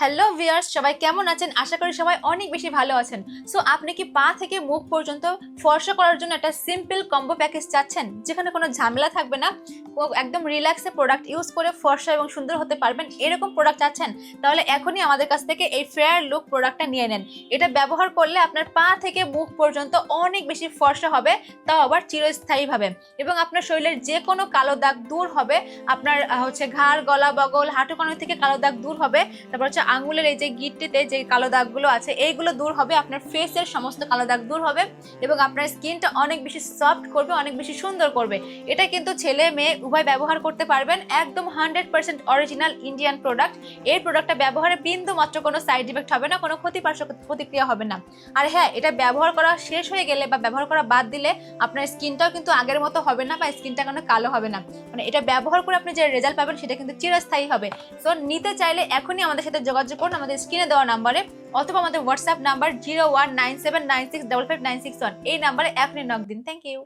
Hello viewers সবাই কেমন আছেন? আশা করি সবাই অনেক বেশি ভালো আছেন। সো আপনি কি পা থেকে মুখ পর্যন্ত ফর্সা করার জন্য একটা সিম্পল কম্বো প্যাকেজ চাচ্ছেন? যেখানে কোনো ঝামেলা থাকবে না একদম রিল্যাক্সে প্রোডাক্ট ইউজ করে ফর্সা এবং সুন্দর হতে পারবেন, এরকম প্রোডাক্ট চাচ্ছেন, তাহলে এখনই আমাদের কাছ থেকে এই ফেয়ার লুক প্রোডাক্টটা নিয়ে নেন। এটা ব্যবহার করলে আপনার পা থেকে মুখ পর্যন্ত অনেক বেশি ফর্সা হবে, তাও আবার চিরস্থায়ীভাবে। এবং আপনার শরীরের যে কোনো কালো দাগ দূর হবে, আপনার হচ্ছে ঘাড়, গলা, বগল, হাঁটু কানো থেকে কালো দাগ দূর হবে, তারপর হচ্ছে আঙুলের এই যে গিটটিতে যে কালো দাগগুলো আছে, এইগুলো দূর হবে, আপনার ফেসের সমস্ত কালো দাগ দূর হবে এবং আপনার স্কিনটা অনেক বেশি সফট করবে, অনেক বেশি সুন্দর করবে। এটা কিন্তু ছেলে মেয়ে উভয় ব্যবহার করতে পারবেন, একদম hundred percent original Indian product এই প্রোডাক্টটা ব্যবহারে বিন্দু মাত্র কোনো সাইড ইফেক্ট হবে না, কোনো ক্ষতি পার্শ্ব প্রতিক্রিয়া হবে না। আর হ্যাঁ এটা ব্যবহার করা শেষ হয়ে গেলে বা ব্যবহার করা বাদ দিলে আপনার স্কিনটাও কিন্তু আগের মতো হবে না বা স্কিনটা কোনো কালো হবে না। মানে এটা ব্যবহার করে আপনি যে রেজাল্ট পাবেন, সেটা কিন্তু চিরস্থায়ী হবে। সো নিতে চাইলে এখনই আমাদের সাথে যোগাযোগ করুন আমাদের স্ক্রিনে দেওয়া নাম্বারে অথবা আমাদের WhatsApp number zero one nine seven nine six double five nine six one. এই নাম্বারে এখনই নক দিন। Thank you